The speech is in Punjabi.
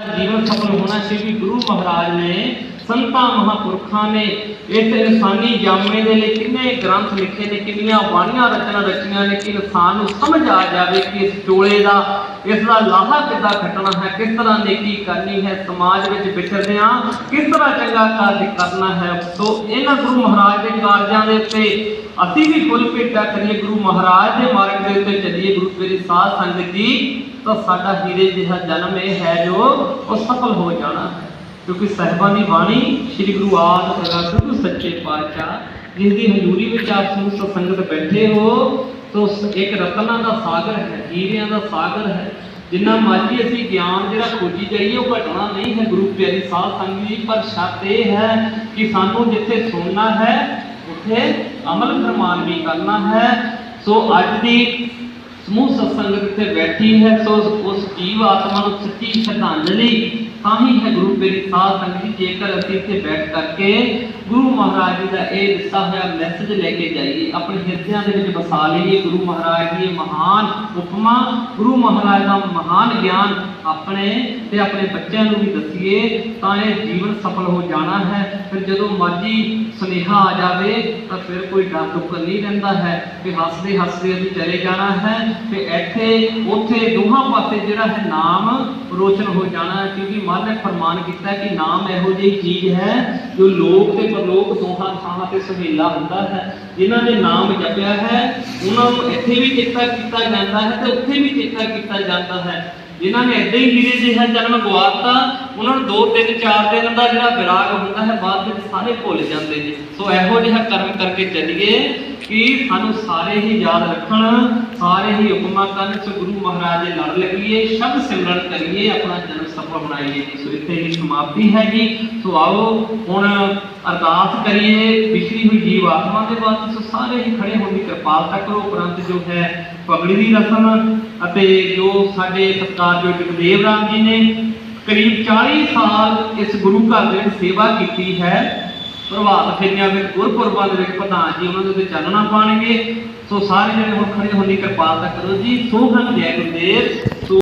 ਜੀਵਨ ਸਫਲ ਹੋਣਾ ਸੀ ਵੀ ਗੁਰੂ ਮਹਾਰਾਜ ਨੇ ਸੰਤਾਂ ਮਹਾਪੁਰਖਾਂ ਨੇ ਇਸ ਇਨਸਾਨੀ ਜਾਮੇ ਦੇ ਲਈ ਕਿੰਨੇ ਗ੍ਰੰਥ ਲਿਖੇ ਨੇ, ਕਿੰਨੀਆਂ ਬਾਣੀਆਂ ਰਚਨਾ ਰਚੀਆਂ ਨੇ ਕਿ ਇਨਸਾਨ ਨੂੰ ਸਮਝ ਆ ਜਾਵੇ ਕਿ ਇਸ ਚੋਲੇ ਦਾ, ਇਸ ਦਾ ਲਾਹਾ ਕਿੱਦਾਂ ਖੱਟਣਾ ਹੈ, ਕਿਸ ਤਰ੍ਹਾਂ ਨੇਕੀ ਕਰਨੀ ਹੈ, ਸਮਾਜ ਵਿੱਚ ਵਿਚਰਦਿਆਂ ਕਿਸ ਤਰ੍ਹਾਂ ਚੰਗਾ ਕਾਰਜ ਕਰਨਾ ਹੈ। ਸੋ ਇਹਨਾਂ ਗੁਰੂ ਮਹਾਰਾਜ ਦੇ ਕਾਰਜਾਂ ਦੇ ਉੱਤੇ ਅਸੀਂ ਵੀ ਫੁੱਲ ਭੇਟਾ ਕਰੀਏ ਗੁਰੂ ਮਹਾਰਾਜ ਦੇ ਮਾਰਗ ਦੇ ਉੱਤੇ ਚੱਲੀਏ, ਗੁਰੂ ਤੇਰੀ ਸਾਧ ਸੰਗਤ ਜੀ ਤਾਂ ਸਾਡਾ ਹੀਰੇ ਜਿਹਾ ਜਨਮ ਇਹ ਹੈ ਜੋ ਉਹ ਸਫਲ ਹੋ ਜਾਣਾ ਕਿਉਂਕਿ ਸਹਿਬਾਂ ਦੀ ਬਾਣੀ ਸ੍ਰੀ ਗੁਰੂ ਆਦਿ ਪ੍ਰਕਾਸ਼ ਸੱਚੇ ਪਾਤਸ਼ਾਹ ਜਿਸ ਦੀ ਹਜ਼ੂਰੀ ਵਿੱਚ ਆਪ ਸਮੂਹ ਸੰਗਤ ਬੈਠੇ ਹੋ, ਤੋ ਇੱਕ ਰਤਨਾਂ ਦਾ ਸਾਗਰ ਹੈ, ਹੀਰਿਆਂ ਦਾ ਸਾਗਰ ਹੈ। ਜਿੰਨਾ ਮਰਜ਼ੀ ਅਸੀਂ ਗਿਆਨ ਜਿਹੜਾ ਖੋਜੀ ਜਾਈਏ, ਉਹ ਘਟਣਾ ਨਹੀਂ ਹੈ ਗੁਰੂ ਪਿਆਰੀ ਸਾਧ ਸੰਗਤ ਜੀ, ਪਰ ਸ਼ਰਤ ਇਹ ਹੈ ਕਿ ਸਾਨੂੰ ਜਿੱਥੇ ਸੁਣਨਾ ਹੈ, ਉੱਥੇ ਅਮਲ ਫਰਮਾਨ ਵੀ ਕਰਨਾ ਹੈ। ਸੋ ਅੱਜ ਦੀ ਸਮੂਹ ਸਤਸੰਗ ਇੱਥੇ ਬੈਠੀ ਹੈ, ਸੋ ਉਸ ਜੀਵ ਆਤਮਾ ਨੂੰ ਸੱਚੀ ਸ਼ਰਧਾਂਜਲੀ ਤਾਂ ਹੀ ਹੈ ਗੁਰੂ ਤੇਰੀ ਸਾਧ ਸੰਗਤ ਜੇਕਰ ਅਸੀਂ ਇੱਥੇ ਬੈਠ ਕਰਕੇ ਗੁਰੂ ਮਹਾਰਾਜ ਜੀ ਦਾ ਇਹ ਦਿੱਤਾ ਹੋਇਆ ਮੈਸੇਜ ਲੈ ਕੇ ਜਾਈਏ, ਆਪਣੇ ਹਿਰਦਿਆਂ ਦੇ ਵਿੱਚ ਵਸਾ ਲਈਏ, ਗੁਰੂ ਮਹਾਰਾਜ ਦੀ ਮਹਾਨ ਉਪਮਾ, ਗੁਰੂ ਮਹਾਰਾਜ ਦਾ ਮਹਾਨ ਗਿਆਨ ਆਪਣੇ ਤੇ ਆਪਣੇ ਬੱਚਿਆਂ ਨੂੰ ਵੀ ਦੱਸੀਏ, ਤਾਂ ਇਹ ਜੀਵਨ ਸਫਲ ਹੋ ਜਾਣਾ ਹੈ। ਫਿਰ ਜਦੋਂ ਮਰਜ਼ੀ ਸੁਨੇਹਾ ਆ ਜਾਵੇ, ਤਾਂ ਫਿਰ ਕੋਈ ਡਰ ਦੁੱਖ ਨਹੀਂ ਰਹਿੰਦਾ ਹੈ ਕਿ ਹੱਸਦੇ ਹੱਸਦੇ ਅਸੀਂ ਚਲੇ ਜਾਣਾ ਹੈ ਤੇ ਇੱਥੇ, ਉੱਥੇ ਦੋਹਾਂ ਪਾਸੇ ਜਿਹੜਾ ਹੈ ਨਾਮ ਰੋਸ਼ਨ ਹੋ ਜਾਣਾ ਹੈ। ਕਿਉਂਕਿ ਮਨ ਨੇ ਫਰਮਾਨ ਕੀਤਾ ਕਿ ਨਾਮ ਇਹੋ ਜਿਹੀ ਚੀਜ਼ ਹੈ ਜੋ ਲੋਕ ਤੇ ਪਰਲੋਕ ਦੋਹਾਂ ਥਾਵਾਂ ਤੇ ਸੁਹੇਲਾ ਹੁੰਦਾ ਹੈ। ਜਿਨ੍ਹਾਂ ਨੇ ਨਾਮ ਜਪਿਆ ਹੈ, ਉਹਨਾਂ ਨੂੰ ਇੱਥੇ ਵੀ ਚੇਤਾ ਕੀਤਾ ਜਾਂਦਾ ਹੈ ਤੇ ਉੱਥੇ ਵੀ ਚੇਤਾ ਕੀਤਾ ਜਾਂਦਾ ਹੈ। ਜਿਨ੍ਹਾਂ ਨੇ ਏਦਾਂ ਹੀ ਹੀਰੇ ਜਿਹਾ ਜਨਮ ਗਵਾਤਾ, ਉਹਨਾਂ ਨੂੰ ਦੋ ਤਿੰਨ ਚਾਰ ਦਿਨ ਦਾ ਜਿਹੜਾ ਵਿਰਾਗ ਹੁੰਦਾ ਹੈ, ਬਾਅਦ ਵਿੱਚ ਸਾਰੇ ਭੁੱਲ ਜਾਂਦੇ ਨੇ। ਸੋ ਇਹੋ ਜਿਹਾ ਕਰਮ ਕਰਕੇ ਚੱਲੀਏ। ਕਿ ਸਾਨੂੰ ਸਾਰੇ ਹੀ ਯਾਦ ਰੱਖਣ, ਸਾਰੇ ਹੀ ਹੁਕਮਾਂ ਕਰਨ ਸੋ ਗੁਰੂ ਮਹਾਰਾਜ ਦੇ ਲੜ ਲੱਗੀਏ, ਸ਼ਬਦ ਸਿਮਰਨ ਕਰੀਏ, ਆਪਣਾ ਜਨਮ ਸਫਲ ਬਣਾਈਏ। ਜੀ ਸੋ ਇੱਥੇ ਹੀ ਸਮਾਪਤੀ ਹੈਗੀ। ਸੋ ਆਓ, ਹੁਣ ਅਰਦਾਸ ਕਰੀਏ, ਵਿਛੜੀ ਹੋਈ ਜੀਵ ਆਤਮਾ ਦੇ ਵਾਸਤੇ ਸੋ ਸਾਰੇ ਹੀ ਖੜੇ ਹੋਣ ਦੀ ਕਿਰਪਾਲਤਾ ਕਰੋ। ਉਪਰੰਤ ਜੋ ਹੈ ਪਗੜੀ ਦੀ ਰਸਮ ਅਤੇ ਜੋ ਸਾਡੇ ਸਤਿਕਾਰਯੋਗ ਜਗਦੇਵ ਰਾਮ ਜੀ ਨੇ ਕਰੀਬ 40 ਸਾਲ ਇਸ ਗੁਰੂ ਘਰ ਦੇ ਵਿੱਚ ਸੇਵਾ ਕੀਤੀ ਹੈ ਪ੍ਰਭਾਤ ਫੇਰੀਆਂ ਵਿੱਚ ਗੁਰਪੁਰਬਾਂ ਦੇ ਵਿੱਚ ਪ੍ਰਧਾਨ ਜੀ ਉਹਨਾਂ ਦੇ ਉੱਤੇ ਚਾਨਣਾ ਪਾਣਗੇ ਸੋ ਸਾਰੇ ਜਿਹੜੇ ਹੁਣ ਖੜੇ ਹੋਣ ਕਿਰਪਾਲਤਾ ਕਰੋ ਜੀ। ਸੋ ਹਨ ਜੈ ਗੁਰਦੇਵ, ਸੋ